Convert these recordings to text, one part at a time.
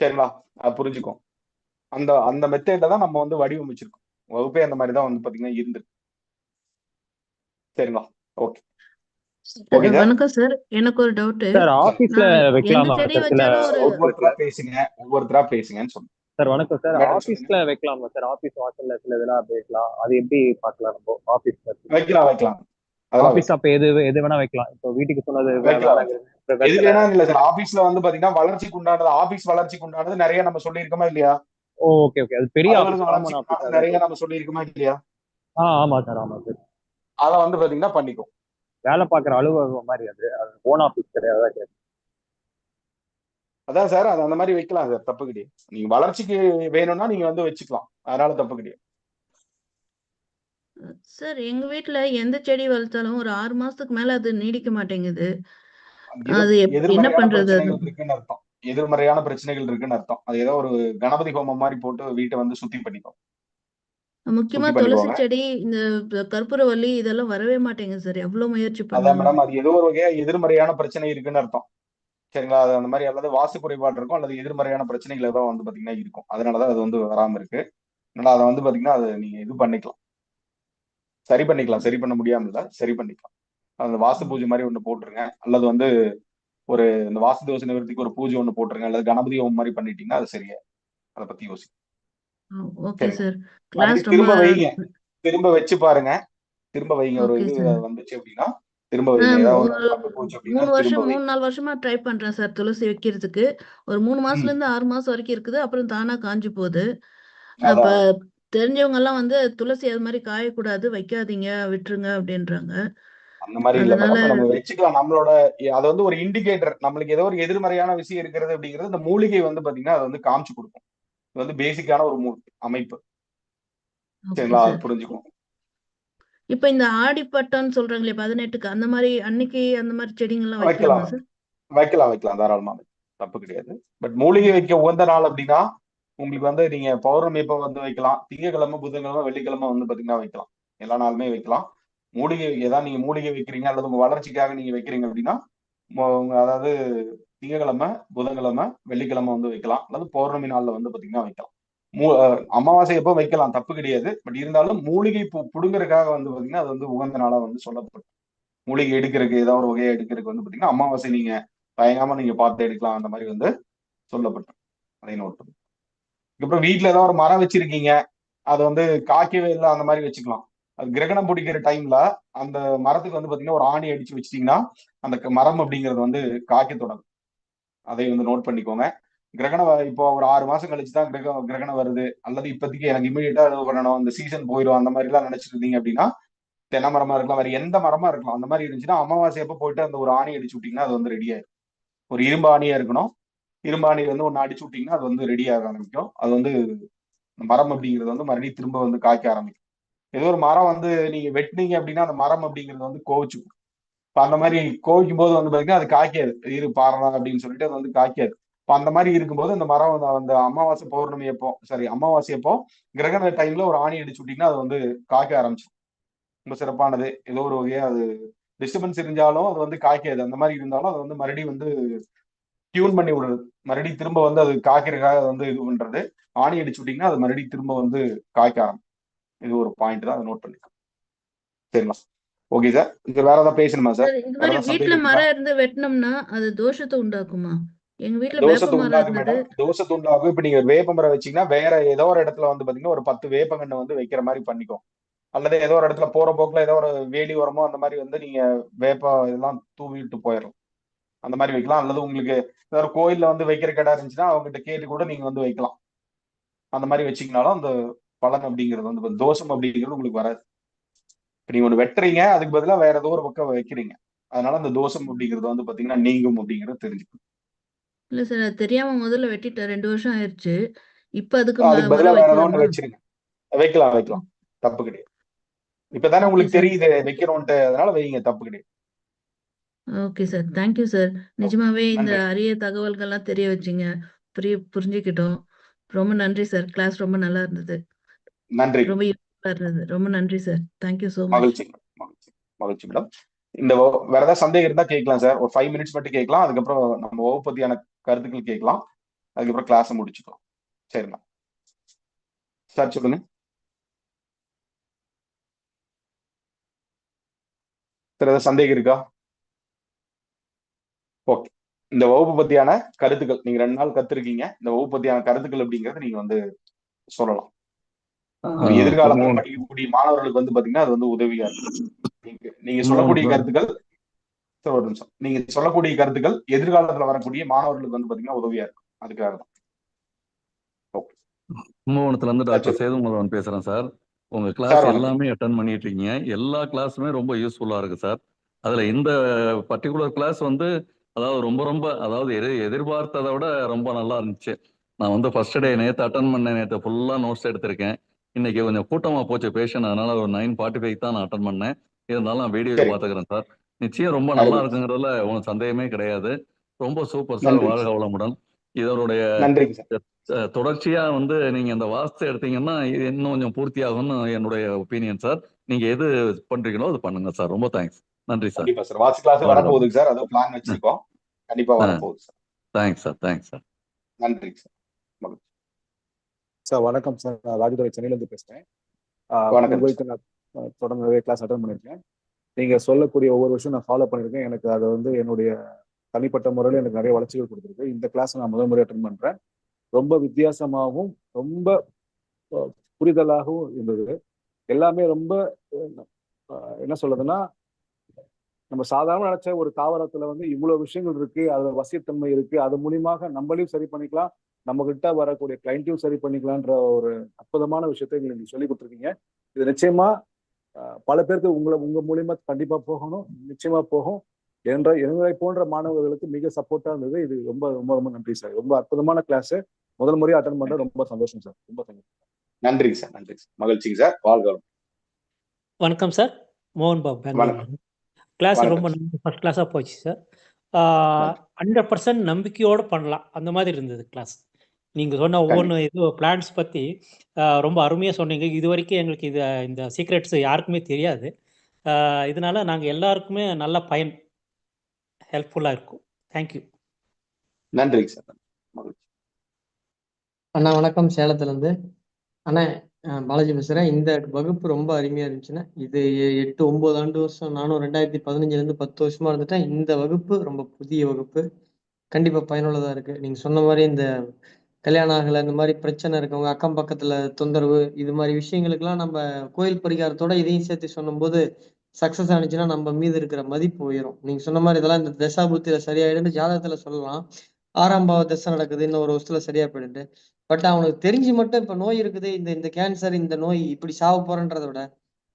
சரிங்களா அது புரிஞ்சுக்கும் அந்த அந்த மெத்தேட தான் நம்ம வந்து வடிவமைச்சிருக்கோம். வகுப்பே அந்த மாதிரி தான் வந்து பாத்தீங்கன்னா இருந்திருக்கு சரிங்களா ஓகே. சார் வணக்கம் சார். எனக்கு ஒரு டவுட் சார் ஆபீஸ்ல வைக்கலாமா? ஒவ்வொருத்தரா பேசுங்க ஒவ்வொருத்தரா பேசுங்கன்னு சொன்னேன். சார் வணக்கம் சார். ஆபீஸ்ல வைக்கலாமா சார்? ஆபீஸ் வாசல்ல சில இதெல்லாம் வைக்கலாம். அது எப்படி பார்க்கலாம் நம்ம ஆபீஸ்ல வைக்கலாம் வைக்கலாம். ஆபீஸ் அப்ப எது எது வேணா வைக்கலாம். இப்போ வீட்டுக்கு சொன்னது இல்ல சார் ஆபீஸ்ல வந்து பாத்தீங்கன்னா வளர்ச்சிக்கு உண்டானது ஆபீஸ் வளர்ச்சிக்கு உண்டானது நிறைய நம்ம சொல்லியிருக்கோமா இல்லையா? ஓ ஓகே ஓகே அது பெரிய ஆபீஸ் அலுவலக ஆமா வளர்ச்சிக்கு ஆபீஸ் உண்டானது நிறைய நம்ம சொல்லியிருக்கோமா இல்லையா? ஆ ஆமா சார் ஆமா சார் அதை வந்து பாத்தீங்கன்னா பண்ணிக்கும் வேலை பார்க்குற அலுவலகம் மாதிரி அது. ஓன் ஆபீஸ் கிடையாது அதான் சார் அது அந்த மாதிரி வைக்கலாம் சார் தப்பு கிடையாது. நீங்க வளர்ச்சிக்கு வேணும்னா நீங்க வந்து வச்சுக்கலாம். அதனால தப்பு கிடையாது. சார் எங்க வீட்ல எந்த செடி வளர்த்தாலும் ஒரு ஆறு மாசத்துக்கு மேல அது நீடிக்க மாட்டேங்குது. அது என்ன பண்றது அர்த்தம். எதிர்மறையான பிரச்சனைகள் இருக்குன்னு அர்த்தம். அது ஏதோ ஒரு கணபதி ஹோமம் மாதிரி போட்டு வீட்டை வந்து சுத்தி பண்ணிக்கும். முக்கியமா துளசி. செடி இந்த கற்பூரவள்ளி இதெல்லாம் வரவே மாட்டேங்குது சார் எவ்வளவு முயற்சி அதான் மேடம் அது ஏதோ ஒரு வகையா எதிர்மறையான பிரச்சனை இருக்குன்னு அர்த்தம். சரிங்களா? அது அந்த மாதிரி அல்லது வாசு குறைபாடு இருக்கும் அல்லது எதிர்மறையான பிரச்சனைகள் ஏதோ வந்து பாத்தீங்கன்னா இருக்கும். அதனாலதான் அது வந்து வராம இருக்கு. அதனால அதை வந்து பாத்தீங்கன்னா அதை நீங்க இது பண்ணிக்கலாம். சரி பண்ணிக்கலாம். சரி பண்ண முடியாம இல்ல. சரி பண்ணிக்கலாம். அந்த வாஸ்து பூஜை மாதிரி ஒண்ணு போட்டுருங்க. அல்லது வந்து ஒரு இந்த வாஸ்து தோஷ நிவர்த்திக்கு ஒரு பூஜை ஒண்ணு போட்டுருங்க. அல்லது கணபதி ஹோமம் மாதிரி பண்ணிட்டீங்கன்னா அது சரியா? அதை பத்தி யோசி. திரும்ப ரொம்ப வைங்க. திரும்ப வச்சு பாருங்க. திரும்ப வைங்க. ஒரு இது. வந்துச்சு அப்படின்னா திரும்ப மூணு வருஷம் மூணு நாலு வருஷமா ட்ரை பண்றேன் சார் துளசி வைக்கிறதுக்கு. ஒரு மூணு மாசத்துல இருந்து ஆறு மாசம் வரைக்கும் இருக்குது. அப்புறம் தானா காஞ்சு போகுது. அப்ப தெரிஞ்சவங்க எல்லாம் வந்து துளசி அது மாதிரி காயக்கூடாது வைக்காதீங்க விட்டுருங்க அப்படின்றாங்க. அந்த மாதிரி இல்ல. நம்ம வச்சுக்கலாம். நம்மளோட அது வந்து ஒரு இண்டிகேட்டர் நம்மளுக்கு ஏதோ ஒரு எதிர்மறையான விஷயம் இருக்கிறது அப்படிங்கிறது இந்த மூலிகை வந்து பாத்தீங்கன்னா அது வந்து காமிச்சு கொடுக்கும். இது வந்து பேசிக்கான ஒரு மூ- அமைப்பு. சரிங்களா? அது புரிஞ்சுக்கும் இப்ப இந்த ஆடிப்பட்டம்னு சொல்றாங்களே பதினெட்டுக்கு அந்த மாதிரி அன்னைக்கு அந்த மாதிரி செடிங்கெல்லாம் வைக்கலாமா வைக்கலாம். வைக்கலாம் வைக்கலாம். தாராளமா. தப்பு கிடையாது. பட் மூலிகை வைக்க உகந்த நாள் அப்படின்னா உங்களுக்கு வந்து நீங்க பௌர்ணமி எப்ப வந்து வைக்கலாம். திங்கக்கிழமை புதன்கிழமை வெள்ளிக்கிழமை வந்து பாத்தீங்கன்னா வைக்கலாம். எல்லா நாளுமே வைக்கலாம். மூலிகை ஏதாவது நீங்க மூலிகை வைக்கிறீங்க அல்லது உங்க வளர்ச்சிக்காக நீங்க வைக்கிறீங்க அப்படின்னா அதாவது திங்கக்கிழமை புதன்கிழமை வெள்ளிக்கிழமை வந்து வைக்கலாம். அல்லது பௌர்ணமி நாள்ல வந்து பாத்தீங்கன்னா வைக்கலாம். மூ அமாவாசை எப்போ வைக்கலாம் தப்பு கிடையாது. பட் இருந்தாலும் மூலிகை பூ புடுங்கறதுக்காக வந்து பாத்தீங்கன்னா அது வந்து உகந்த நாளா வந்து சொல்லப்படும். மூலிகை எடுக்கிறதுக்கு ஏதாவது ஒரு வகையை எடுக்கிறதுக்கு வந்து பாத்தீங்கன்னா அமாவாசை நீங்க தயங்காம நீங்க பார்த்து எடுக்கலாம் அந்த மாதிரி வந்து சொல்லப்பட்டோம். அதை நோட்டு அதுக்கப்புறம் வீட்டுல ஏதாவது ஒரு மரம் வச்சிருக்கீங்க. அது வந்து காக்கவே இல்லை அந்த மாதிரி வச்சுக்கலாம். அது கிரகணம் பிடிக்கிற டைம்ல அந்த மரத்துக்கு வந்து பாத்தீங்கன்னா ஒரு ஆணி அடிச்சு வச்சிட்டீங்கன்னா அந்த க- மரம் அப்படிங்கிறது வந்து காய்க்க தொடங்கும். அதை வந்து நோட் பண்ணிக்கோங்க. கிரகணம் இப்போ ஒரு ஆறு மாசம் கழிச்சு தான் கிரக கிரகணம் வருது. அல்லது இப்போதைக்கு எனக்கு இமீடியட்டா இது பண்ணணும் இந்த சீசன் போயிடும் அந்த மாதிரி எல்லாம் நினைச்சிட்டு இருந்தீங்க அப்படின்னா தென்னை மரமா இருக்கலாம் வேற எந்த மரமா இருக்கலாம் அந்த மாதிரி இருந்துச்சுன்னா அமாவாசை அப்போ போயிட்டு அந்த ஒரு ஆணி அடிச்சு விட்டீங்கன்னா அது வந்து ரெடி ஆயிடும். ஒரு இரும்பு ஆணியா இருக்கணும். இரும்பு ஆணி வந்து ஒன்று அடிச்சு விட்டீங்கன்னா அது வந்து ரெடி ஆக ஆரம்பிக்கும். அது வந்து இந்த மரம் அப்படிங்கிறது வந்து மறுபடியும் திரும்ப வந்து காய்க்க ஆரம்பிக்கும். ஏதோ ஒரு மரம் வந்து நீங்க வெட்டினீங்க அப்படின்னா அந்த மரம் அப்படிங்கிறது வந்து கோவிச்சுக்கும். இப்போ அந்த மாதிரி கோவிக்கும் போது வந்து பாத்தீங்கன்னா அது காய்க்காது. இரு பாறலாம் அப்படின்னு சொல்லிட்டு அது வந்து காய்க்காது. இப்போ அந்த மாதிரி இருக்கும்போது அந்த மரம் வந்து அந்த அமாவாசை பௌர்ணமி எப்போ சாரி அமாவாசை எப்போ கிரகண டைம்ல ஒரு ஆணி அடிச்சு விட்டீங்கன்னா அது வந்து காய்க்க ஆரம்பிச்சிடும். ரொம்ப சிறப்பானது. ஏதோ ஒரு வகையா அது டிஸ்டர்பன்ஸ் இருந்தாலும் அது வந்து காய்க்காது. அந்த மாதிரி இருந்தாலும் அது வந்து மறுபடியும் வந்து டியூன் பண்ணி விடுறது. மறுபடியும் திரும்ப வந்து அது காய்க்கிறதுக்காக வந்து இது பண்றது. ஆணி அடிச்சு விட்டீங்கன்னா அது மறுபடியும் திரும்ப வந்து காய்க்க ஆரம்பிக்கும். இது ஒரு பாயிண்ட் தான் அதை நோட் பண்ணிக்கலாம் சரிங்களா? ஓகே சார் இது வேற ஏதாவது பேசணுமா சார் இந்த மாதிரி வீட்ல மரம் இருந்து வெட்டினோம்னா அது தோஷத்தை உண்டாக்குமா? எங்க வீட்ல தோசத்தை உண்டாகும் மேடம் தோசத்தை உண்டாகும் இப்ப நீங்க வேப்ப மரம் வச்சீங்கன்னா வேற ஏதோ ஒரு இடத்துல வந்து பாத்தீங்கன்னா ஒரு பத்து வேப்பங்கண்ணை வந்து வைக்கிற மாதிரி பண்ணிக்கோ. அல்லது ஏதோ ஒரு இடத்துல போற போக்குல ஏதோ ஒரு வேலி உரமோ அந்த மாதிரி வந்து நீங்க வேப்ப இதெல்லாம் தூவிட்டு போயிடலாம் அந்த மாதிரி வைக்கலாம். அல்லது உங்களுக்கு ஏதாவது கோயில்ல வந்து வைக்கிற கடை இருந்துச்சுன்னா அவங்ககிட்ட கேட்டு கூட நீங்க வந்து வைக்கலாம். அந்த மாதிரி வச்சீங்கனாலும் அந்த பலன் அப்படிங்கிறது வந்து தோஷம் அப்படிங்கிறது உங்களுக்கு வராது. இப்ப நீங்க ஒண்ணு வெட்டுறீங்க அதுக்கு பதிலா வேற ஏதோ ஒரு பக்கம் வைக்கிறீங்க. அதனால அந்த தோஷம் அப்படிங்கிறது வந்து பாத்தீங்கன்னா நீங்கும் அப்படிங்கிறது தெரிஞ்சுக்கணும். இல்ல சார் அது தெரியாம முதல்ல வெட்டிட்டேன். ரெண்டு வருஷம் ஆயிடுச்சு இப்ப அதுக்கு அதுக்கு ம- பதிலா மரம் வேற ஏதோ வைக்கலாமா வச்சிருங்க. வைக்கலாம் வைக்கலாம். தப்பு கிடையாது. இப்பதானே உங்களுக்கு தெரியுது வைக்கிறோன்ட்டு அதனால வைங்க தப்பு கிடையாது. ஓகே சார் தேங்க்யூ சார் நிஜமாவே இந்த அரிய தகவல்கள்லாம் தெரிய வச்சீங்க. புரிய புரிஞ்சுக்கிட்டோம். ரொம்ப நன்றி சார் கிளாஸ் ரொம்ப நல்லா இருந்தது. நன்றி. ரொம்ப நன்றி சார் தேங்க்யூ மச் மகிழ்ச்சி. மகிழ்ச்சி. மகிழ்ச்சி மேடம் இந்த வேற ஏதாவது சந்தேகம் இருந்தா கேட்கலாம் சார் ஒரு ஃபைவ் மினிட்ஸ் மட்டும் கேட்கலாம். அதுக்கப்புறம் நம்ம வகுப்பு பத்தியான கருத்துக்கள் கேட்கலாம். அதுக்கப்புறம் கிளாஸை முடிச்சுக்கலாம். சரிண்ணா சார் சொல்லுங்க. சார் ஏதாவது சந்தேகம் இருக்கா? ஓகே இந்த வகுப்பு பத்தியான கருத்துக்கள் நீங்க ரெண்டு நாள் கத்துருக்கீங்க. இந்த வகுப்பு பத்தியான கருத்துக்கள் அப்படிங்கறத நீங்க வந்து சொல்லலாம். ஒரு எதிர்காலத்தில் படிக்கக்கூடிய மாணவர்களுக்கு வந்து பாத்தீங்கன்னா அது வந்து உதவியா இருக்கும். நீங்க சொல்லக்கூடிய கருத்துக்கள் ஒரு நிமிஷம். நீங்க சொல்லக்கூடிய கருத்துக்கள் எதிர்காலத்துல வரக்கூடிய மாணவர்களுக்கு வந்து பாத்தீங்கன்னா உதவியா இருக்கும். அதுக்காக தான். கும்பகோணத்துல இருந்து டாக்டர் சேதுமுருகன் பேசுறேன் சார். உங்க கிளாஸ். எல்லாமே அட்டன் பண்ணிட்டு இருக்கீங்க எல்லா கிளாஸுமே ரொம்ப யூஸ்ஃபுல்லா இருக்கு சார். அதுல இந்த பர்டிகுலர் கிளாஸ் வந்து அதாவது ரொம்ப ரொம்ப அதாவது எதிர் எதிர்பார்த்ததை விட ரொம்ப நல்லா இருந்துச்சு. நான் வந்து ஃபர்ஸ்ட் டே நேத்து அட்டன் பண்ணேன் நேத்து ஃபுல்லா நோட்ஸ் எடுத்திருக்கேன். இன்னைக்கு கொஞ்சம் கூட்டமா போச்சு பேஷன் அதனால ஒரு நைன் ஃபார்ட்டி ஃபைவ் தான் நான் அட்டன் பண்ணேன். இருந்தாலும் நான் வீடியோ. பாத்துக்கிறேன் சார். நிச்சயம் ரொம்ப நல்லா. இருக்குங்கிறதுல உங்களுக்கு சந்தேகமே கிடையாது. ரொம்ப சூப்பர் சார். நன்றி. வாழ்க வளமுடன். இதனுடைய தொடர்ச்சியா வந்து நீங்க இந்த வாஸ்து எடுத்தீங்கன்னா இது இன்னும் கொஞ்சம் பூர்த்தி ஆகும்னு என்னுடைய ஒப்பீனியன் சார். நீங்க எது பண்றீங்களோ அது பண்ணுங்க சார். ரொம்ப தேங்க்ஸ் நன்றி சார். கண்டிப்பா சார். வாட்ச் கிளாஸ் வரப்போகுதுங்க சார். அதுவும் பிளான் வச்சிருக்கோம். கண்டிப்பா வரப்போகுது sir. Thanks sir. Thanks sir. நன்றிங்க சார். சார் வணக்கம் சார் நான் ராஜதுரை சென்னையிலேருந்து பேசுகிறேன் வணக்கம் உங்களுக்கு நான் தொடர்ந்து நிறைய கிளாஸ் அட்டன் பண்ணியிருக்கேன். நீங்கள் சொல்லக்கூடிய ஒவ்வொரு விஷயம் நான் ஃபாலோ பண்ணியிருக்கேன். எனக்கு அது வந்து என்னுடைய தனிப்பட்ட முறையில் எனக்கு நிறைய வளர்ச்சிகள் கொடுத்துருக்கு. இந்த கிளாஸ் நான் முதல் முறை அட்டன் பண்ணுறேன் ரொம்ப வித்தியாசமாகவும் ரொம்ப புரிதலாகவும் இருந்தது. எல்லாமே ரொம்ப என்ன சொல்றதுன்னா நம்ம சாதாரண நினைச்ச ஒரு தாவரத்துல வந்து இவ்வளவு விஷயங்கள் இருக்கு அதுல வசியத்தன்மை இருக்கு அது மூலியமாக நம்மளையும் சரி பண்ணிக்கலாம். நம்ம கிட்ட வரக்கூடிய கிளைண்ட்டையும் சரி பண்ணிக்கலான்ற ஒரு அற்புதமான விஷயத்தை எங்களுக்கு நீங்க சொல்லி கொடுத்துருக்கீங்க. இது நிச்சயமா பல பேருக்கு உங்களை உங்க மூலியமா கண்டிப்பா போகணும் நிச்சயமா போகும். என்ற எங்களை போன்ற மாணவர்களுக்கு மிக சப்போர்ட்டா இருந்தது. இது ரொம்ப ரொம்ப ரொம்ப நன்றி சார். ரொம்ப அற்புதமான கிளாஸ் முதல் முறையா அட்டன் பண்ற ரொம்ப சந்தோஷம் சார். ரொம்ப நன்றிங்க சார் நன்றிங்க சார். மகிழ்ச்சிங்க சார். வாழ்க. வணக்கம் சார். மோகன் பாபு. கிளாஸ் ரொம்ப ஃபர்ஸ்ட் கிளாஸாக போச்சு சார். ஹண்ட்ரட் பர்சன்ட் நம்பிக்கையோடு பண்ணலாம். அந்த மாதிரி இருந்தது கிளாஸ் நீங்கள் சொன்ன ஒவ்வொன்று இது பிளான்ஸ் பற்றி ரொம்ப அருமையாக சொன்னீங்க. இது வரைக்கும் எங்களுக்கு இது இந்த சீக்ரெட்ஸ் யாருக்குமே தெரியாது. ஆஹ் இதனால நாங்கள் எல்லாருக்குமே நல்ல பயன் ஹெல்ப்ஃபுல்லாக இருக்கும். தேங்க்யூ நன்றிங்க சார். அண்ணா வணக்கம். சேலத்துலேருந்து. அண்ணா அஹ் பாலாஜி பேசுகிறேன் இந்த வகுப்பு ரொம்ப அருமையாக இருந்துச்சுண்ணே இது எட்டு ஒம்பது ஆண்டு வருஷம் நானும் ரெண்டாயிரத்தி பதினஞ்சுலேருந்து பத்து வருஷமா இருந்துட்டேன். இந்த வகுப்பு ரொம்ப புதிய வகுப்பு. கண்டிப்பாக பயனுள்ளதாக இருக்குது நீங்கள் சொன்ன மாதிரி இந்த கல்யாணம் ஆகலை இந்த மாதிரி பிரச்சனை இருக்கவங்க அக்கம் பக்கத்துல தொந்தரவு இது மாதிரி விஷயங்களுக்கெல்லாம் நம்ம கோயில் பரிகாரத்தோட இதையும் சேர்த்து சொல்லும்போது சக்ஸஸ் ஆனிச்சுன்னா நம்ம மீது இருக்கிற மதிப்பு உயரும். நீங்க சொன்ன மாதிரி இதெல்லாம் இந்த தசாபுத்தியில் சரியாயிடுன்னு ஜாதகத்துல சொல்லலாம். ஆறாம் பாவ தசை நடக்குது இன்னும் ஒரு வருஷத்துல சரியா போயிடுது. பட் அவனுக்கு தெரிஞ்சு மட்டும் இப்ப நோய் இருக்குது இந்த இந்த கேன்சர் இந்த நோய் இப்படி சாவ போறன்றத விட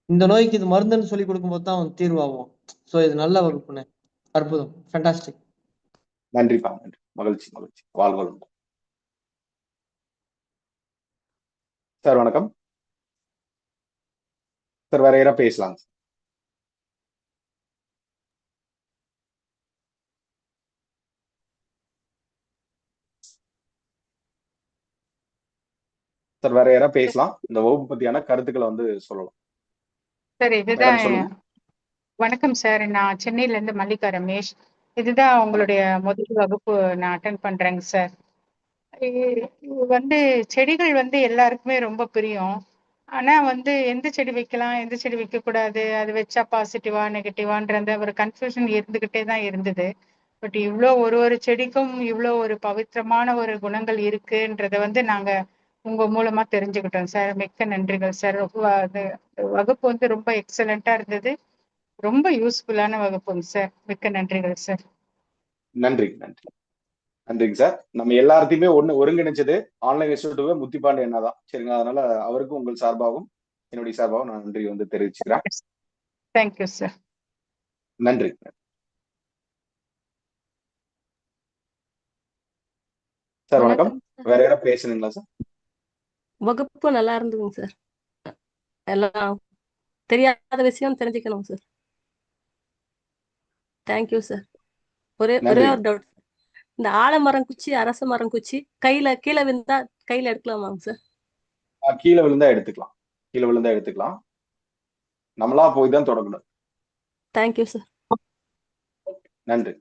இந்த நோய்க்கு இது மருந்துன்னு சொல்லி கொடுக்கும்போது தான் அவன் தீர்வாகும். ஸோ இது நல்ல வகுப்புண்ணே. அற்புதம். ஃபேண்டாஸ்டிக் நன்றிப்பா. நன்றி. மகிழ்ச்சி மகிழ்ச்சி. வாழ்க சார் வணக்கம். சார் வேற யாராவது பேசலாம்? சார் வேற யாராவது பேசலாம்? இந்த வகுப்பு பத்தியான கருத்துக்களை வந்து சொல்லலாம். சார் இதுதான் வணக்கம் சார். நான் சென்னையில இருந்து மல்லிகா ரமேஷ் இதுதான் உங்களுடைய முதல் வகுப்பு நான் அட்டன் பண்றேங்க சார். வந்து செடிகள் வந்து எல்லாருக்குமே ரொம்ப பிரியம். ஆனா வந்து எந்த செடி வைக்கலாம் எந்த செடி வைக்க கூடாது அது வச்சா பாசிட்டிவா நெகட்டிவான்ற அந்த ஒரு கன்ஃபியூஷன் இருந்துகிட்டே தான் இருந்தது. பட் இவ்வளோ ஒரு ஒரு செடிக்கும் இவ்வளோ ஒரு பவித்திரமான ஒரு குணங்கள் இருக்குன்றத வந்து நாங்க உங்க மூலமா தெரிஞ்சுக்கிட்டோம் சார். மிக்க நன்றிகள் சார். அது வகுப்பு வந்து ரொம்ப எக்ஸலண்டா இருந்தது. ரொம்ப யூஸ்ஃபுல்லான வகுப்புங்க சார். மிக்க நன்றிகள் சார். நன்றி நன்றி. நன்றிங்க சார் நம்ம எல்லாத்தையுமே ஒண்ணு ஒருங்கிணைச்சது ஆன்லைன் இன்ஸ்டியூட்டுவே முத்திப்பாண்டி என்ன தான். சரிங்களா? அதனால அவருக்கும் உங்கள் சார்பாகவும் என்னுடைய சார்பாகவும் நான் நன்றி வந்து தெரிவிச்சுக்கிறேன். தேங்க்யூ சார் நன்றி. சார் வணக்கம். வேற யாராவது பேசுனீங்களா சார் வகுப்பு நல்லா இருந்ததுங்க சார் எல்லாம் தெரியாத விஷயம் தெரிஞ்சுக்கணும் சார் தேங்க்யூ சார் ஒரே ஒரே. ஒரு டவுட் இந்த ஆலமரம் குச்சி அரச மரம் குச்சி கையில கீழே விழுந்தா கையில எடுக்கலாமாங்க சார்? ஆ, கீழே விழுந்தா எடுத்துக்கலாம். கீழே விழுந்தா எடுத்துக்கலாம். நம்மளா போய் தான் தொடங்கணும். தேங்க்யூ சார் நன்றி.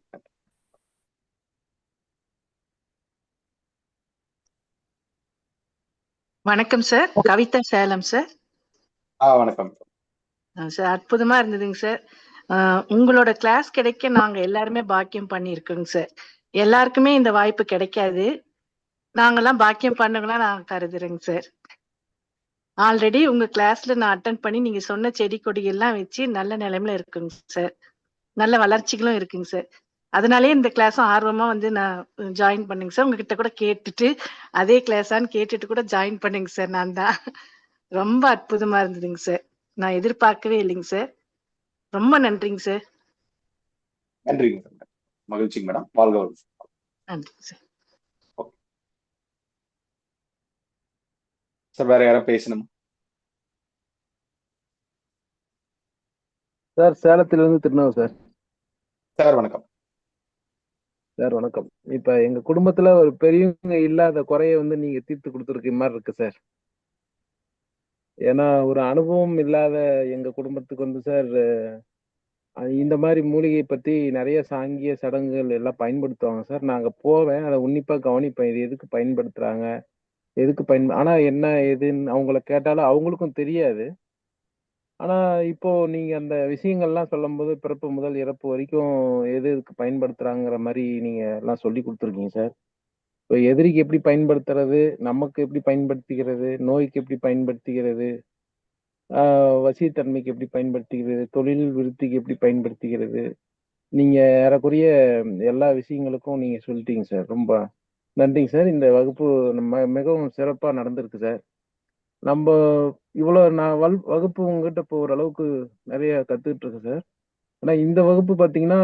வணக்கம் சார் கவிதா சேலம் சார் ஆ வணக்கம். சார் அற்புதமா இருந்ததுங்க சார் உங்களோட கிளாஸ் கிடைக்க நாங்க எல்லாருமே பாக்கியம் பண்ணியிருக்கோங்க சார் எல்லாருக்குமே இந்த வாய்ப்பு கிடைக்காது. நாங்கெல்லாம் பாக்கியம் பண்ணுங்களா நான் கருதுறேங்க சார் ஆல்ரெடி உங்க கிளாஸ்ல நான் அட்டன் பண்ணி நீங்க சொன்ன செடி கொடி எல்லாம் வச்சு நல்ல நிலைமையில இருக்குங்க சார் நல்ல வளர்ச்சிகளும் இருக்குங்க சார் அதனாலேயே இந்த கிளாஸும் ஆர்வமா வந்து நான் ஜாயின் பண்ணுங்க சார் உங்ககிட்ட கூட கேட்டுட்டு அதே கிளாஸான்னு கேட்டுட்டு கூட ஜாயின் பண்ணுங்க சார் நான் தான். ரொம்ப அற்புதமா இருந்ததுங்க சார் நான் எதிர்பார்க்கவே இல்லைங்க சார் ரொம்ப நன்றிங்க சார் நன்றிங்க சார் மகிழ்ச்சிங்க மேடம். வாழ்க வளமுடன். நன்றிங்க சார். சார் வேற யாரும் பேசணும்? சார் சேலத்திலிருந்து திருநாவு சார். சார் வணக்கம். சார் வணக்கம். இப்ப எங்க குடும்பத்துல ஒரு பெரியவங்க இல்லாத குறைய வந்து நீங்க தீர்த்து கொடுத்துருக்க மாதிரி இருக்கு சார். ஏன்னா ஒரு அனுபவம் இல்லாத எங்க குடும்பத்துக்கு வந்து சார் இந்த மாதிரி மூலிகையை பத்தி நிறைய சாங்கிய சடங்குகள் எல்லாம் பயன்படுத்துவாங்க சார். நாங்க போவேன். அதை உன்னிப்பா கவனிப்பேன். இது எதுக்கு பயன்படுத்துறாங்க? எதுக்கு பயன் ஆனா என்ன எதுன்னு அவங்கள கேட்டாலும் அவங்களுக்கும் தெரியாது. ஆனா இப்போ நீங்க அந்த விஷயங்கள்லாம் சொல்லும்போது பிறப்பு முதல் இறப்பு வரைக்கும் எது எதுக்கு பயன்படுத்துறாங்கிற மாதிரி நீங்க எல்லாம் சொல்லி கொடுத்துருக்கீங்க சார். இப்போ எதிரிக்கு எப்படி பயன்படுத்துறது? நமக்கு எப்படி பயன்படுத்திக்கிறது? நோய்க்கு எப்படி பயன்படுத்திக்கிறது? வசியத்தன்மைக்கு எப்படி பயன்படுத்திக்கிறது தொழில் விருத்திக்கு எப்படி பயன்படுத்திக்கிறது நீங்க ஏறக்குறைய எல்லா விஷயங்களுக்கும் நீங்க சொல்லிட்டீங்க சார். ரொம்ப நன்றிங்க சார். இந்த வகுப்பு நம்ம மிகவும் சிறப்பா நடந்திருக்கு சார். நம்ம இவ்வளோ நான் வல் வகுப்பு உங்ககிட்ட இப்போ ஓரளவுக்கு நிறைய கத்துக்கிட்டு இருக்கேன் சார். ஆனால் இந்த வகுப்பு பார்த்தீங்கன்னா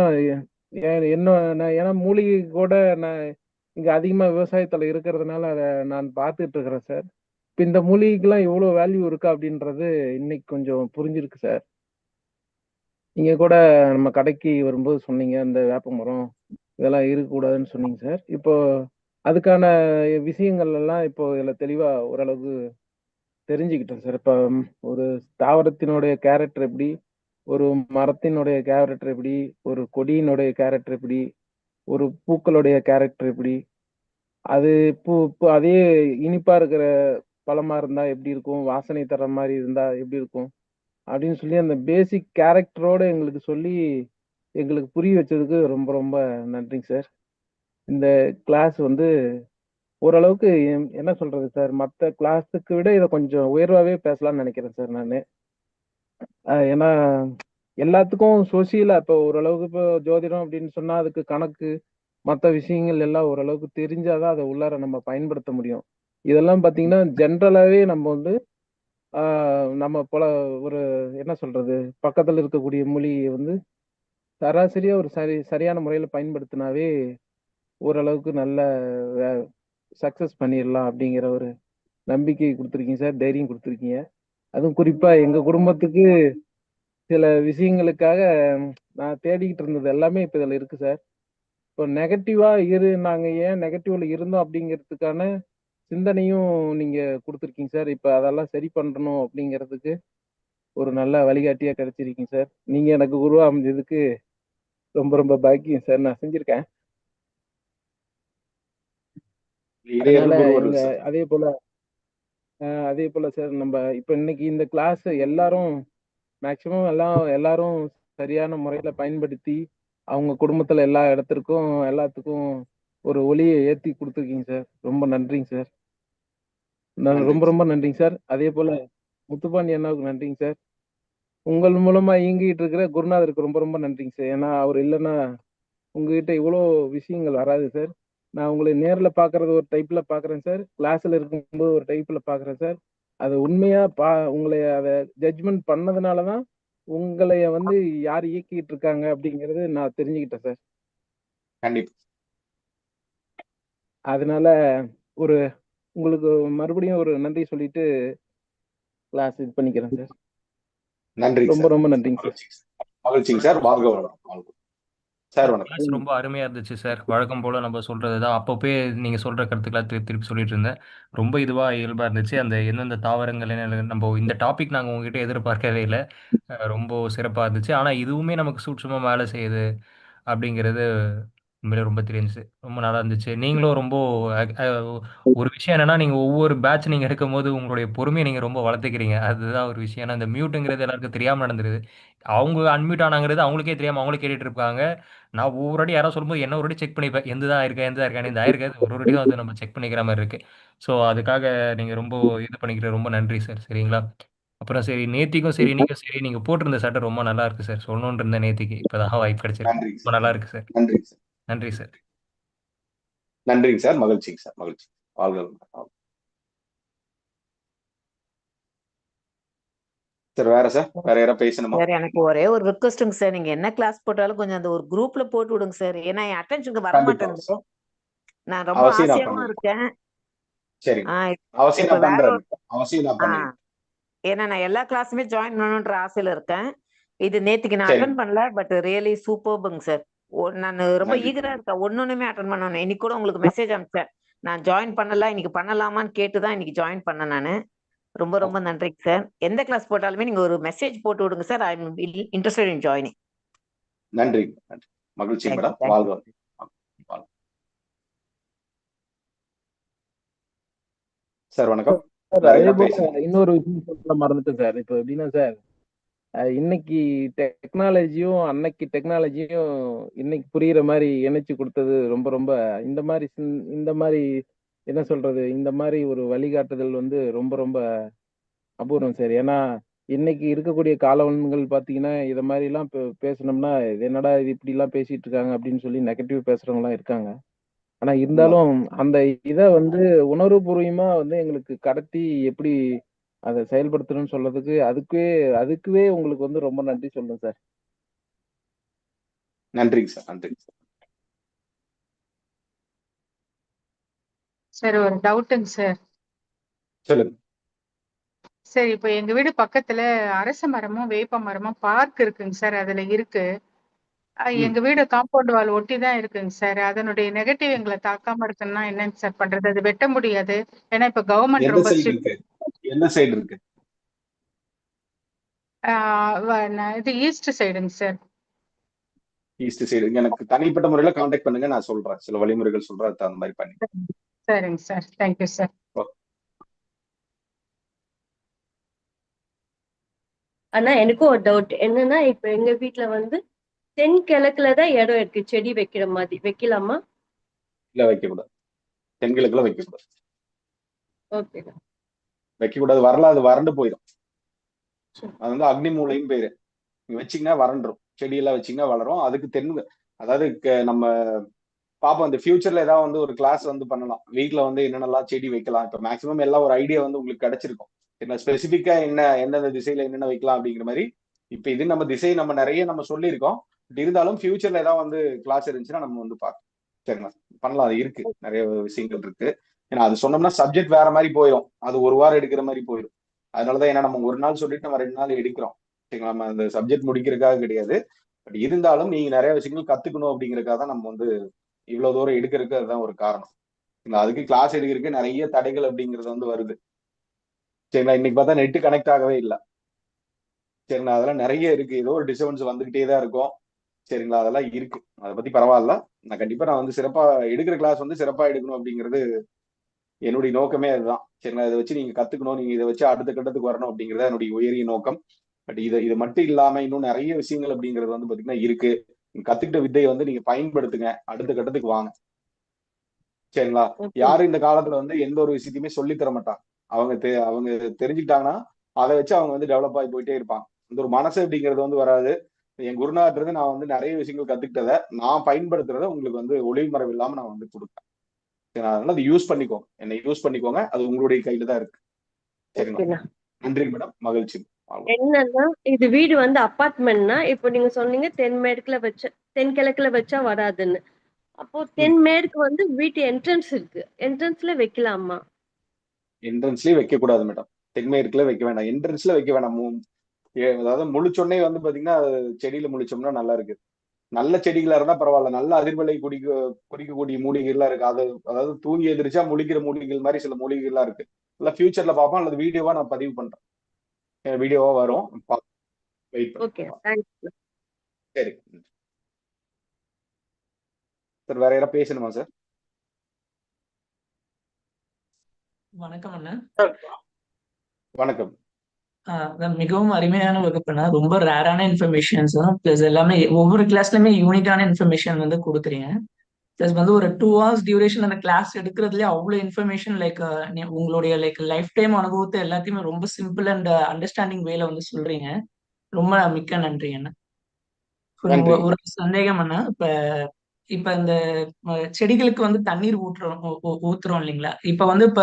என்ன நான் ஏன்னா மூலிகை கூட நான் இங்கே அதிகமாக விவசாயத்தில் இருக்கிறதுனால அதை நான் பார்த்துட்டு இருக்கிறேன் சார். இப்போ இந்த மூலிகைக்கெல்லாம் எவ்வளோ வேல்யூ இருக்கா அப்படின்றது இன்னைக்கு கொஞ்சம் புரிஞ்சிருக்கு சார் நீங்க கூட நம்ம கடைக்கு வரும்போது சொன்னீங்க இந்த வேப்ப மரம் இதெல்லாம் இருக்கக்கூடாதுன்னு சொன்னீங்க சார் இப்போ அதுக்கான விஷயங்கள் எல்லாம் இப்போ இதில் தெளிவாக ஓரளவுக்கு தெரிஞ்சுக்கிட்டேன் சார் இப்போ ஒரு தாவரத்தினுடைய கேரக்டர் எப்படி? ஒரு மரத்தினுடைய கேரக்டர் எப்படி? ஒரு கொடியினுடைய கேரக்டர் எப்படி? ஒரு பூக்களுடைய கேரக்டர் எப்படி? அது பூ பூ அதே இனிப்பா இருக்கிற பழமா இருந்தா எப்படி இருக்கும்? வாசனை தர மாதிரி இருந்தா எப்படி இருக்கும்? அப்படின்னு சொல்லி அந்த பேசிக் கேரக்டரோட எங்களுக்கு சொல்லி எங்களுக்கு புரிய வச்சதுக்கு ரொம்ப ரொம்ப நன்றிங்க சார் இந்த கிளாஸ் வந்து ஓரளவுக்கு என்ன சொல்றது சார் மற்ற கிளாஸுக்கு விட இதை கொஞ்சம் உயர்வாகவே பேசலாம்னு நினைக்கிறேன் சார் நான். ஏன்னா எல்லாத்துக்கும் சோசியலா இப்போ ஓரளவுக்கு இப்போ ஜோதிடம் அப்படின்னு சொன்னா அதுக்கு கணக்கு மற்ற விஷயங்கள் எல்லாம் ஓரளவுக்கு தெரிஞ்சாதான் அதை உள்ளார நம்ம பயன்படுத்த முடியும். இதெல்லாம் பார்த்தீங்கன்னா ஜென்ரலாவே நம்ம வந்து நம்ம போல ஒரு என்ன சொல்றது பக்கத்துல இருக்கக்கூடிய மொழியை வந்து சராசரியா ஒரு சரி சரியான முறையில பயன்படுத்தினாவே ஓரளவுக்கு நல்ல சக்சஸ் பண்ணிடலாம் அப்படிங்கிற ஒரு நம்பிக்கை கொடுத்துருக்கீங்க சார் தைரியம் கொடுத்துருக்கீங்க. அதுவும் குறிப்பா எங்க குடும்பத்துக்கு சில விஷயங்களுக்காக நான் தேடிக்கிட்டு இருந்தது எல்லாமே இப்போ இதில் இருக்கு சார். இப்போ நெகட்டிவா இரு நாங்க ஏன் நெகட்டிவ்ல இருந்தோம் அப்படிங்கிறதுக்கான சிந்தனையும் நீங்க கொடுத்துருக்கீங்க சார். இப்போ அதெல்லாம் சரி பண்ணணும் அப்படிங்கிறதுக்கு ஒரு நல்ல வழிகாட்டியா கிடைச்சிருக்கீங்க சார். நீங்க எனக்கு குருவா அமைஞ்சதுக்கு ரொம்ப ரொம்ப பாக்கியம் சார். நான் செஞ்சிருக்கேன். அதே போல அதே போல சார் நம்ம இப்போ இன்னைக்கு இந்த கிளாஸ் எல்லாரும் மேக்சிமம் எல்லாம் எல்லாரும் சரியான முறையில பயன்படுத்தி அவங்க குடும்பத்துல எல்லா இடத்திற்கும் எல்லாத்துக்கும் ஒரு ஒளியை ஏத்தி கொடுத்துருக்கீங்க சார். ரொம்ப நன்றிங்க சார். ரொம்ப நன்றிங்க ரொம்ப நன்றிங்க சார். அதே போல முத்துப்பாண்டி அண்ணாவுக்கு நன்றிங்க சார். உங்கள் மூலமா இயங்கிட்டு இருக்கிற குருநாதருக்கு ரொம்ப ரொம்ப நன்றிங்க சார். ஏன்னா அவர் இல்லைன்னா உங்ககிட்ட இவ்வளோ விஷயங்கள் வராது சார். நான் உங்களை நேர்ல பாக்குறது ஒரு டைப்ல பாக்குறேன் சார். கிளாஸ்ல இருக்கும்போது ஒரு டைப்ல பாக்குறேன் சார். அது உண்மையா பா உங்களை அதை ஜட்ஜ்மெண்ட் பண்ணதுனால தான் உங்களைய வந்து யார் இயக்கிட்டு இருக்காங்க அப்படிங்கறது நான் தெரிஞ்சுக்கிட்டேன் சார். கண்டிப்பா. அதனால ஒரு உங்களுக்கு மறுபடியும் ஒரு நன்றி சொல்லிட்டு கிளாஸ் இது பண்ணிக்கிறேன் சார். நன்றிங்க ரொம்ப ரொம்ப நன்றிங்க சார். மகிழ்ச்சிங்க சார். வாழ்க வளம். சார் வணக்கம். ரொம்ப அருமையா இருந்துச்சு சார். வழக்கம் போல நம்ம சொல்றது தான் அப்பப்பே நீங்க சொல்ற கருத்துக்களை திருப்பி திருப்பி சொல்லிட்டு இருந்தேன். ரொம்ப இதுவா இயல்பா இருந்துச்சு. அந்த எந்தெந்த தாவரங்கள் என்ன நம்ம இந்த டாபிக் நாங்க உங்ககிட்ட எதிர்பார்க்கவே இல்லை. ரொம்ப சிறப்பா இருந்துச்சு. ஆனா இதுவுமே நமக்கு சூட்சமா வேலை செய்யுது அப்படிங்கிறது உண்மையிலே ரொம்ப தெரிஞ்சுச்சு ரொம்ப நல்லா இருந்துச்சு. நீங்களும் ரொம்ப அ- அ- ஒரு விஷயம் என்னன்னா நீங்க ஒவ்வொரு பேட்ச் நீங்க எடுக்கும்போது உங்களுடைய பொறுமையை நீங்க ரொம்ப வளர்த்துக்கிறீங்க. அதுதான் ஒரு விஷயம். ஏன்னா இந்த மியூட்டுங்கிறது எல்லாருக்கும் தெரியாம நடந்துருது. அவங்க அன்மியூட் ஆனாங்கிறது அவங்களுக்கே தெரியாம அவங்களே கேட்டுட்டு இருப்பாங்க. நான் ஒவ்வொரு வாட்டி யாராவது சொல்லும்போது என்ன ஒரு வாட்டி செக் பண்ணிப்பேன். எந்ததா இருக்கா எந்ததா இருக்கான்னு இந்த ஆயிருக்காது ஒரு வாட்டி தான் வந்து நம்ம செக் பண்ணிக்கிற மாதிரி இருக்கு. ஸோ அதுக்காக நீங்க ரொம்ப இது பண்ணிக்கிற ரொம்ப நன்றி சார் சரிங்களா? அப்புறம் சரி நேத்திக்கும் சரி நீங்க சரி. நீங்க போட்டிருந்த சட்டை ரொம்ப நல்லா இருக்கு சார் சொல்லணும்னு இருந்த நேத்திக்கு. இப்பதான் வாய்ப்பு கிடைச்சிருக்கு. நன்றி ரொம்ப நல்லா இருக்கு சார் நன்றி சார் நன்றி சார். நன்றிங்க சார். மகிழ்ச்சிங்க சார். மகிழ்ச்சி. வாழ்க. சார் வேற சார்? வேற யாராவது பேசணுமா? சார் எனக்கு ஒரே ஒரு ரிக்வஸ்ட்டுங்க சார். நீங்க என்ன கிளாஸ் போட்டாலும் கொஞ்சம் அந்த ஒரு குரூப்ல போட்டு விடுங்க சார். ஏன்னா என் அட்டென்ஷனுக்கு வர மாட்டேங்குது நான் ரொம்ப ஆசையாவும் இருக்கேன். ஆஹ் அவசியம் நான் பண்றேன். அவசியம் ஏன்னா நான் எல்லா கிளாஸுமே ஜாயின் பண்ணணுன்ற ஆசையில இருக்கேன். இது நேத்துக்கு நான் சரி. அட்டன் பண்ணல பட் ரியலி சூப்பர்புங்க சார். நான் ரொம்ப ஈகரா இருக்கேன். ஒன்னொன்னுமே அட்டன் பண்ணணும். இன்னைக்கு கூட உங்களுக்கு மெசேஜ் அனுப்பிச்சேன். நான் ஜாயின் பண்ணல. இன்னைக்கு பண்ணலாமான்னு கேட்டு தான் இன்னைக்கு ஜாயின் பண்ணேன் நான். ரொம்ப ரொம்ப நன்றிங்க சார் எந்த கிளாஸ் போட்டாலுமே நீங்க ஒரு மெசேஜ் போட்டு விடுங்க sir I am interested in joining நன்றி. மகிழ்ச்சி மேடம். வாழ்க. சார் வணக்கம். இன்னொரு விஷயம் சொல்ல மறந்துட்டேன் சார் இப்போ எப்படின்னா சார் இன்னைக்கு டெக்னாலஜியும் அன்னைக்கு டெக்னாலஜியும் இன்னைக்கு புரியுற மாதிரி இணைச்சு கொடுத்தது ரொம்ப ரொம்ப இந்த மாதிரி இந்த மாதிரி என்ன சொல்றது இந்த மாதிரி ஒரு வழிகாட்டுதல் வந்து ரொம்ப ரொம்ப அபூர்வம் சார். ஏன்னா இன்னைக்கு இருக்கக்கூடிய காலவன்கள் பார்த்தீங்கன்னா இதை மாதிரி எல்லாம் பே- பேசுனோம்னா இது என்னடா இது இப்படி எல்லாம் பேசிட்டு இருக்காங்க அப்படின்னு சொல்லி நெகட்டிவ் பேசுறவங்க எல்லாம் இருக்காங்க. ஆனா இருந்தாலும் அந்த இதை வந்து உணர்வுபூர்வமா வந்து எங்களுக்கு கடத்தி எப்படி அதை செயல்படுத்தணும்னு சொல்றதுக்கு அதுக்கே அதுக்குவே உங்களுக்கு வந்து ரொம்ப நன்றி சொல்றேன் சார். நன்றிங்க சார் நன்றிங்க சார். சார் ஒரு டவுட்டுங்க சார். சொல்லுங்க. சார் இப்போ எங்க வீடு பக்கத்துல அரச மரமும் வேப்ப மரமும் பார்க் இருக்குங்க சார் அதுல இருக்கு. எங்க வீடு காம்பவுண்ட் வால் ஒட்டி தான் இருக்குங்க சார். அதனுடைய நெகட்டிவ் எங்களை தாக்காம இருக்குன்னா என்னங்க சார் பண்றது? அது வெட்ட முடியாது. ஏன்னா இப்ப கவர்மெண்ட் ரொம்ப எந்த சைடு இருக்கு? இது ஈஸ்ட் சைடுங்க சார் ஈஸ்ட் சைடு எனக்கு தனிப்பட்ட முறையில காண்டாக்ட் பண்ணுங்க நான் சொல்றேன். சில வழிமுறைகள் சொல்றேன் தகுந்த மாதிரி பண்ணி. சரிங்க சார் தேங்க்யூ சார் ஆனா எனக்கும் ஒரு டவுட் என்னன்னா இப்ப எங்க வீட்ல வந்து தென் கிழக்குல தான் இடம் இருக்கு. செடி வைக்கிற மாதிரி. வைக்கலாமா? இல்ல வைக்க கூடாது தென்கிழக்குல வைக்க கூடாது ஓகே வைக்க கூடாது வரல அது வறண்டு போயிடும் அது வந்து அக்னி மூலையும் பேரு. நீங்க வச்சீங்கன்னா வறண்டுரும். செடியெல்லாம் வச்சீங்கன்னா வளரும். அதுக்கு தென் அதாவது நம்ம பாப்போம் இந்த ஃபியூச்சர்ல ஏதாவது வந்து ஒரு கிளாஸ் வந்து பண்ணலாம். வீட்ல வந்து என்னென்னலாம் செடி வைக்கலாம். இப்ப மேக்ஸிமம் எல்லாம் ஒரு ஐடியா வந்து உங்களுக்கு கிடைச்சிருக்கும். என்ன ஸ்பெசிஃபிக்கா என்ன எந்தெந்த திசையில என்னென்ன வைக்கலாம் அப்படிங்கிற மாதிரி. இப்ப இது நம்ம திசை நம்ம நிறைய நம்ம சொல்லியிருக்கோம். பட் இருந்தாலும் ஃபியூச்சர்ல ஏதாவது வந்து கிளாஸ் இருந்துச்சுன்னா நம்ம வந்து பார்க்கலாம். சரிங்களா? பண்ணலாம். அது இருக்கு. நிறைய விஷயங்கள் இருக்கு. ஏன்னா அது சொன்னோம்னா சப்ஜெக்ட் வேற மாதிரி போயிடும் அது ஒரு வாரம் எடுக்கிற மாதிரி போயிடும் அதனாலதான் ஏன்னா நம்ம ஒரு நாள் சொல்லிட்டு நம்ம ரெண்டு நாள் எடுக்கிறோம். சரிங்களா? நம்ம அந்த சப்ஜெக்ட் முடிக்கிறதுக்காக கிடையாது. பட் இருந்தாலும் நீங்க நிறைய விஷயங்கள் கத்துக்கணும் அப்படிங்கறக்காக தான் நம்ம வந்து இவ்வளவு தூரம் எடுக்கிறதுக்கு அதுதான் ஒரு காரணம். அதுக்கு கிளாஸ் எடுக்கிறதுக்கு நிறைய தடைகள் அப்படிங்கிறது வந்து வருது. சரிங்களா? இன்னைக்கு பார்த்தா நெட் கனெக்ட் ஆகவே இல்லை. சரிங்களா? அதெல்லாம் நிறைய இருக்கு. ஏதோ ஒரு டிஸ்டர்பன்ஸ் வந்துகிட்டே தான் இருக்கும். சரிங்களா? அதெல்லாம் இருக்கு. அதை பத்தி பரவாயில்ல. நான் கண்டிப்பா நான் வந்து சிறப்பா எடுக்கிற கிளாஸ் வந்து சிறப்பா எடுக்கணும் அப்படிங்கிறது என்னுடைய நோக்கமே அதுதான். சரிங்களா இதை வச்சு நீங்க கத்துக்கணும். நீங்க இதை வச்சு அடுத்த கட்டத்துக்கு வரணும் அப்படிங்கிறது என்னுடைய உயரிய நோக்கம். பட் இது இது மட்டும் இல்லாம இன்னும் நிறைய விஷயங்கள் அப்படிங்கிறது வந்து பாத்தீங்கன்னா இருக்கு. கத்துக்கிட்ட வித்தையை வந்து நீங்க பயன்படுத்துங்க. அடுத்த கட்டத்துக்கு வாங்க. சரிங்களா? யாரும் இந்த காலத்துல வந்து எந்த ஒரு விஷயத்தையுமே சொல்லி தர மாட்டாங்க. அவங்க தெ- அவங்க தெரிஞ்சுக்கிட்டாங்கன்னா அதை வச்சு அவங்க வந்து டெவலப் ஆகி போயிட்டே இருப்பாங்க. இந்த ஒரு மனசு அப்படிங்கிறது வந்து வராது. என் குருநாதர் இருந்து நான் வந்து நிறைய விஷயங்கள் கத்துக்கிட்டதை நான் பயன்படுத்துறத உங்களுக்கு வந்து ஒளிமறைவு இல்லாம நான் வந்து கொடுப்பேன்? அதனால அதை யூஸ் பண்ணிக்கோங்க. என்னை யூஸ் பண்ணிக்கோங்க. அது உங்களுடைய கையில தான் இருக்கு. சரிங்களா? நன்றி மேடம் மகிழ்ச்சி. என்னன்னா இது வீடு வந்து அப்பார்ட்மெண்ட்னா இப்போ நீங்க சொன்னீங்க தென்மேற்குல வச்ச தென்கிழக்குல வச்சா வராதுன்னு. அப்போ தென்மேற்கு வந்து வீட்டு என்ட்ரன்ஸ் இருக்கு. என்ட்ரன்ஸ்ல வைக்கலாமா? என்ட்ரன்ஸ்லயே வைக்க கூடாது மேடம் தென்மேற்குல வைக்க வேண்டாம் என்ட்ரன்ஸ்ல வைக்க வேண்டாம் அதாவது முழிச்சொன்னே வந்து பாத்தீங்கன்னா செடியில முழிச்சோம்னா நல்லா இருக்கு. நல்ல செடிகளா இருந்தா பரவாயில்ல. நல்ல அதிர்வலை குடிக்க குடிக்கக்கூடிய மூலிகைகள்லாம் இருக்கு. அது அதாவது தூங்கி எந்திரிச்சா முழிக்கிற மூலிகைகள் மாதிரி சில மூலிகைகள்லாம் இருக்கு. இல்ல ஃபியூச்சர்ல பார்ப்போம். அல்லது வீடியோவா நான் பதிவு பண்றேன். வீடியோவா வரும். வெயிட் ஓகே பண்ணுங்க தேங்க்ஸ் சரி. சார் வேற யாராவது பேசணுமா சார் வணக்கம் அண்ணா. வணக்கம். மிகவும் அருமையான வகுப்புனா ரொம்ப ரேரான இன்ஃபர்மேஷன்ஸும் ப்ளஸ் எல்லாமே ஒவ்வொரு கிளாஸ்லயுமே யூனிக்கான இன்ஃபர்மேஷன் வந்து கொடுக்குறீங்க. ப்ளஸ் வந்து ஒரு டூ ஹவர்ஸ் டியூரேஷன் அந்த கிளாஸ் எடுக்கிறதுலே அவ்வளோ இன்ஃபர்மேஷன் லைக் உங்களுடைய லைக் லைஃப் டைம் அனுபவத்தை எல்லாத்தையுமே ரொம்ப சிம்பிள் அண்ட் அண்டர்ஸ்டாண்டிங் வேல வந்து சொல்றீங்க. ரொம்ப மிக்க நன்றி அண்ணா. ஒரு சந்தேகம் அண்ணா இப்ப இப்ப இந்த செடிகளுக்கு வந்து தண்ணீர் ஊற்றுறோம் ஊத்துறோம் இல்லைங்களா? இப்ப வந்து இப்ப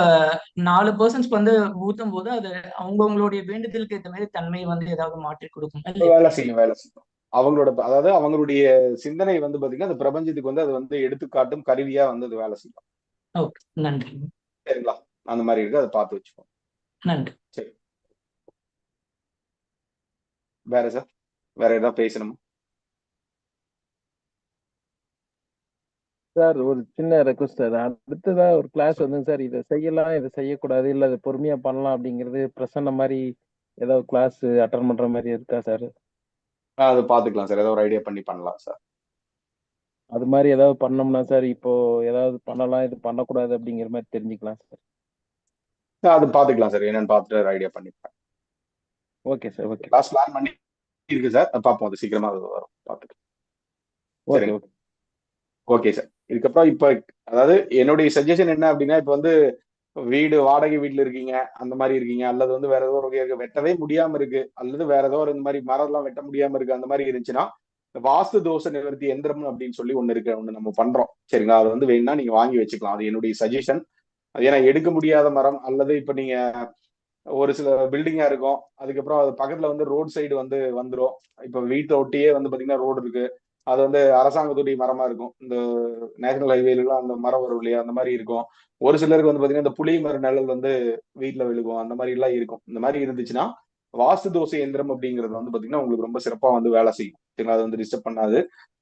நாலு பர்சன்ட்ஸ்க்கு வந்து ஊத்தும் போது அது அவங்கவுங்களுடைய வேண்டுதலுக்கு ஏற்ற மாதிரி தன்மை வந்து ஏதாவது மாற்றி கொடுக்குமா. வேலை செய்யும் வேலை செய்யும் அவங்களோட அதாவது அவங்களுடைய சிந்தனை வந்து பாத்தீங்கன்னா அந்த பிரபஞ்சத்துக்கு வந்து அது வந்து எடுத்துக்காட்டும் கருவியா வந்து அது வேலை செய்யும். ஓகே நன்றி. சரிங்களா? அந்த மாதிரி இருக்கு அதை பார்த்து வச்சுக்கோங்க. நன்றி. சரி. வேற சார் வேற ஏதாவது பேசணுமா? சார் ஒரு சின்ன ரெக்வஸ்ட் சார். அடுத்ததா ஒரு கிளாஸ் வந்து சார் இதை செய்யலாம் இதை செய்யக்கூடாது இல்ல இதை பொறுமையா பண்ணலாம் அப்படிங்கிறது பிரசன்ன மாதிரி ஏதாவது கிளாஸ் அட்டன் பண்ற மாதிரி இருக்கா சார்? அது பாத்துக்கலாம் சார். ஏதோ ஒரு ஐடியா பண்ணி பண்ணலாம் சார். அது மாதிரி ஏதாவது பண்ணோம்னா சார் இப்போ ஏதாவது பண்ணலாம் இது பண்ணக்கூடாது அப்படிங்கிற மாதிரி தெரிஞ்சுக்கலாம் சார். அது பாத்துக்கலாம் சார். என்னன்னு பார்த்துட்டு ஒரு ஐடியா பண்ணிப்பேன் okay sir okay. Class plan பண்ணி இருக்கு சார். அது பார்ப்போம் அது சீக்கிரமா அது வரும். பார்த்துக்கலாம். Okay okay. Okay sir. இதுக்கப்புறம் இப்ப அதாவது என்னுடைய சஜஷன் என்ன அப்படின்னா இப்ப வந்து வீடு வாடகை வீட்டுல இருக்கீங்க அந்த மாதிரி இருக்கீங்க அல்லது வந்து வேற ஏதோ ஒரு இருக்கு வெட்டவே முடியாம இருக்கு அல்லது வேற ஏதோ ஒரு இந்த மாதிரி மரம் எல்லாம் வெட்ட முடியாம இருக்கு அந்த மாதிரி இருந்துச்சுன்னா வாஸ்து தோசை நிவர்த்தி எந்திரம் அப்படின்னு சொல்லி ஒண்ணு இருக்கு ஒண்ணு நம்ம பண்றோம். சரிங்களா? அது வந்து வேணும்னா நீங்க வாங்கி வச்சுக்கலாம். அது என்னுடைய சஜஷன் அது ஏன்னா எடுக்க முடியாத மரம் அல்லது இப்ப நீங்க ஒரு சில பில்டிங்கா இருக்கும் அதுக்கப்புறம் அது பக்கத்துல வந்து ரோட் சைடு வந்து வந்துடும் இப்ப வீட்டை ஒட்டியே வந்து பாத்தீங்கன்னா ரோடு இருக்கு. அது வந்து அரசாங்கத்துடைய மரமா இருக்கும். இந்த நேஷனல் ஹைவேலாம் அந்த மரம் வரும் இல்லையா? அந்த மாதிரி இருக்கும். ஒரு சிலருக்கு வந்து பாத்தீங்கன்னா இந்த புளிய மர நிழல் வந்து வீட்டுல விழுகும். அந்த மாதிரி எல்லாம் இருக்கும். இந்த மாதிரி இருந்துச்சுன்னா வாஸ்து தோசை எந்திரம் அப்படிங்கிறது வந்து பாத்தீங்கன்னா உங்களுக்கு ரொம்ப சிறப்பா வந்து வேலை செய்யும். சரிங்களா? அது வந்து டிஸ்டர்ப் பண்ணாது.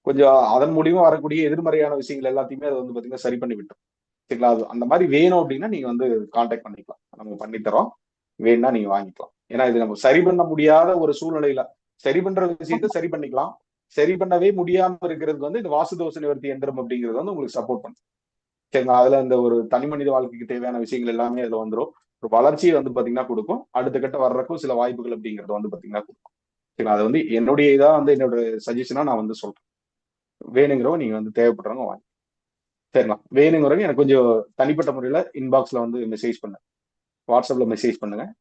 கொஞ்சம் அதன் மூலியமா வரக்கூடிய எதிர்மறையான விஷயங்கள் எல்லாத்தையுமே அது வந்து பாத்தீங்கன்னா சரி பண்ணி விட்டுரும். சரிங்களா? அது அந்த மாதிரி வேணும் அப்படின்னா நீங்க வந்து கான்டாக்ட் பண்ணிக்கலாம். நம்ம பண்ணித்தரோம். வேணும்னா நீங்க வாங்கிக்கலாம். ஏன்னா இது நம்ம சரி பண்ண முடியாத ஒரு சூழ்நிலையில சரி பண்ற விஷயத்த சரி பண்ணிக்கலாம். சரி பண்ணவே முடியாம இருக்கிறதுக்கு வந்து இந்த வாசுதோஷ நிவர்த்தி எந்திரம் அப்படிங்கிறது வந்து உங்களுக்கு சப்போர்ட் பண்ணும். சரிங்களா? அதுல இந்த ஒரு தனி மனித வாழ்க்கைக்கு தேவையான விஷயங்கள் எல்லாமே அதுல வந்துடும் ஒரு வளர்ச்சியை வந்து பாத்தீங்கன்னா கொடுக்கும். அடுத்த கட்ட வர்றதுக்கும் சில வாய்ப்புகள் அப்படிங்கிறது வந்து பாத்தீங்கன்னா கொடுக்கும். சரிங்களா? அது வந்து என்னுடைய இதா வந்து என்னோட சஜஷனா நான் வந்து சொல்றேன். வேணுங்கிறவங்க நீங்க வந்து தேவைப்படுறவங்க வாங்கி. சரிங்களா? வேணுங்கிறவங்க எனக்கு கொஞ்சம் தனிப்பட்ட முறையில இன்பாக்ஸ்ல வந்து மெசேஜ் பண்ணு வாட்ஸ்அப்ல மெசேஜ் பண்ணுங்க.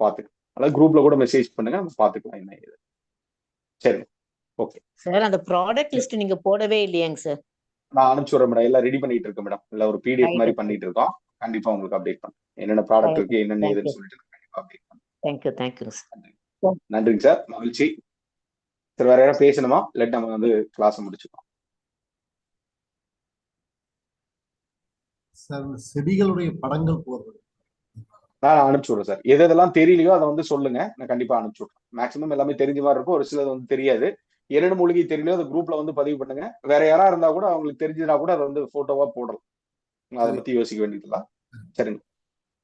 பாத்துக்கலாம். அதாவது குரூப்ல கூட மெசேஜ் பண்ணுங்க. நம்ம பாத்துக்கலாம் என்ன இது சரி ஓகே சார் அந்த ப்ராடக்ட் லிஸ்ட் நீங்க போடவே இல்லையாங்க சார் நான் அனுப்பிச்சு விடுறேன் மேடம் எல்லாம் ரெடி பண்ணிட்டு இருக்கேன் மேடம் இல்ல ஒரு பிடிஎஃப் மாதிரி பண்ணிட்டு இருக்கோம். கண்டிப்பா உங்களுக்கு அப்டேட் பண்ணுறேன் என்னென்ன ப்ராடக்ட் ரைட் இருக்கு என்னென்ன தேங்க்யூ ஏதுன்னு சொல்லிட்டு கண்டிப்பா அப்டேட் பண்ணுறேன் தேங்க்யூ தேங்க்யூங்க சார் நன்றிங்க சார் மகிழ்ச்சி. சரி வேற யாராவது பேசணுமா? இல்லாட்டி நம்ம வந்து கிளாஸ் முடிச்சுக்கலாம். சார் செடிகளுடைய படங்கள் போடுறது. நான் அனுப்பிச்சு விடுறேன் சார் எது எதெல்லாம் தெரியலையோ அதை வந்து சொல்லுங்க. நான் கண்டிப்பா அனுப்பிச்சு விடுறேன். மேக்ஸிமம் எல்லாமே தெரிஞ்ச மாதிரி இருக்கும். ஒரு சிலது வந்து தெரியாது. என்னென்ன மூலிகை தெரியலையோ அதை குரூப்ல வந்து பதிவு பண்ணுங்க. வேற யாரா இருந்தா கூட அவங்களுக்கு தெரிஞ்சதுனா கூட அதை வந்து போட்டோவா போடலாம். அதை பத்தி யோசிக்க வேண்டியதில்ல. சரிங்க.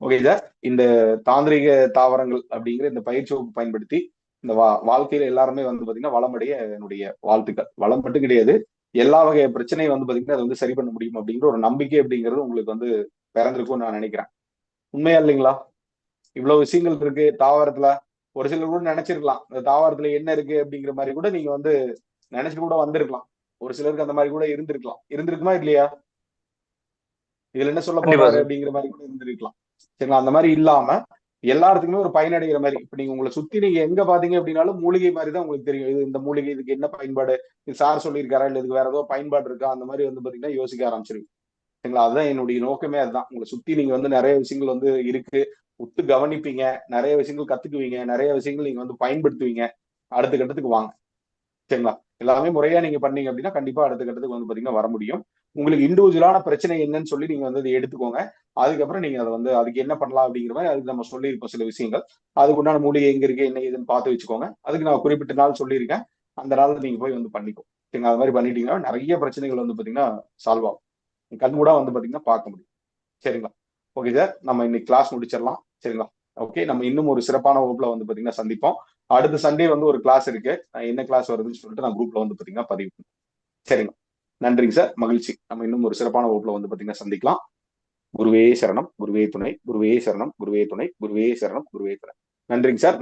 ஓகே சார் இந்த தாந்திரிக தாவரங்கள் அப்படிங்கிற இந்த பயிற்சி வகுப்பு பயன்படுத்தி இந்த வா வாழ்க்கையில எல்லாருமே வந்து பாத்தீங்கன்னா வளமடைய என்னுடைய வாழ்த்துக்கள். வளம் மட்டும் கிடையாது. எல்லா வகை பிரச்சனையும் வந்து பாத்தீங்கன்னா அதை வந்து சரி பண்ண முடியும் அப்படிங்கிற ஒரு நம்பிக்கை அப்படிங்கிறது உங்களுக்கு வந்து பிறந்திருக்கும்னு நான் நினைக்கிறேன். உண்மையா இல்லைங்களா? இவ்வளவு விஷயங்கள் இருக்கு தாவரத்துல. ஒரு சிலர் கூட நினைச்சிருக்கலாம். இந்த தாவரத்துல என்ன இருக்கு அப்படிங்கிற மாதிரி கூட நீங்க வந்து நினைச்சு கூட வந்திருக்கலாம். ஒரு சிலருக்கு அந்த மாதிரி கூட இருந்திருக்கலாம். இருந்திருக்குமா இல்லையா? இதுல என்ன சொல்ல போறாரு அப்படிங்கிற மாதிரி கூட இருந்திருக்கலாம். சரிங்களா? அந்த மாதிரி இல்லாம எல்லாத்துக்குமே ஒரு பயனடைகிற மாதிரி. இப்ப நீங்க உங்களை சுத்தி நீங்க எங்க பாத்தீங்க அப்படின்னாலும் மூலிகை மாதிரி தான் உங்களுக்கு தெரியும். இது இந்த மூலிகை இதுக்கு என்ன பயன்பாடு? இது சார் சொல்லியிருக்காரா? இல்ல இதுக்கு வேற ஏதோ பயன்பாடு இருக்கா? அந்த மாதிரி வந்து பாத்தீங்கன்னா யோசிக்க ஆரம்பிச்சிருவீங்க. சரிங்களா? அதுதான் என்னுடைய நோக்கமே. அதுதான். உங்களை சுத்தி நீங்க வந்து நிறைய விஷயங்கள் வந்து இருக்கு. உத்து கவனிப்பீங்க. நிறைய விஷயங்கள் கத்துக்குவீங்க. நிறைய விஷயங்கள் நீங்க வந்து பயன்படுத்துவீங்க. அடுத்த கட்டத்துக்கு வாங்க. சரிங்களா? எல்லாமே முறையா நீங்க பண்ணீங்க அப்படின்னா கண்டிப்பா அடுத்த கட்டத்துக்கு வந்து பாத்தீங்கன்னா வர முடியும். உங்களுக்கு இண்டிவிஜுவலான பிரச்சனை என்னன்னு சொல்லி நீங்க வந்து அதை எடுத்துக்கோங்க. அதுக்கப்புறம் நீங்க அதை வந்து அதுக்கு என்ன பண்ணலாம் அப்படிங்கிற மாதிரி அதுக்கு நம்ம சொல்லியிருக்கோம் சில விஷயங்கள். அதுக்கு உண்டான மூலிகை எங்க இருக்கு என்ன ஏதுன்னு பார்த்து வச்சுக்கோங்க. அதுக்கு நான் குறிப்பிட்ட நாள் சொல்லியிருக்கேன். அந்த நாள் நீங்க போய் வந்து பண்ணிக்கோ. சரிங்க அது மாதிரி பண்ணிட்டீங்கன்னா நிறைய பிரச்சனைகள் வந்து பாத்தீங்கன்னா சால்வ் ஆகும். நீங்க கண் கூட வந்து பாத்தீங்கன்னா பார்க்க முடியும். சரிங்களா? ஓகே சார் நம்ம இன்னைக்கு கிளாஸ் முடிச்சிடலாம். சரிங்களா? ஓகே நம்ம இன்னும் ஒரு சிறப்பான வகுப்புல வந்து பாத்தீங்கன்னா சந்திப்போம். அடுத்த சண்டே வந்து ஒரு கிளாஸ் இருக்கு. என்ன கிளாஸ் வருதுன்னு சொல்லிட்டு நான் குரூப்ல வந்து பாத்தீங்கன்னா பதிவு சரிங்க நன்றிங்க சார் மகிழ்ச்சி. நம்ம இன்னும் ஒரு சிறப்பான வகுப்புல வந்து பாத்தீங்கன்னா சந்திக்கலாம். குருவே சரணம் குருவே துணை குருவே சரணம் குருவே துணை குருவே சரணம் குருவே துணை. நன்றிங்க சார்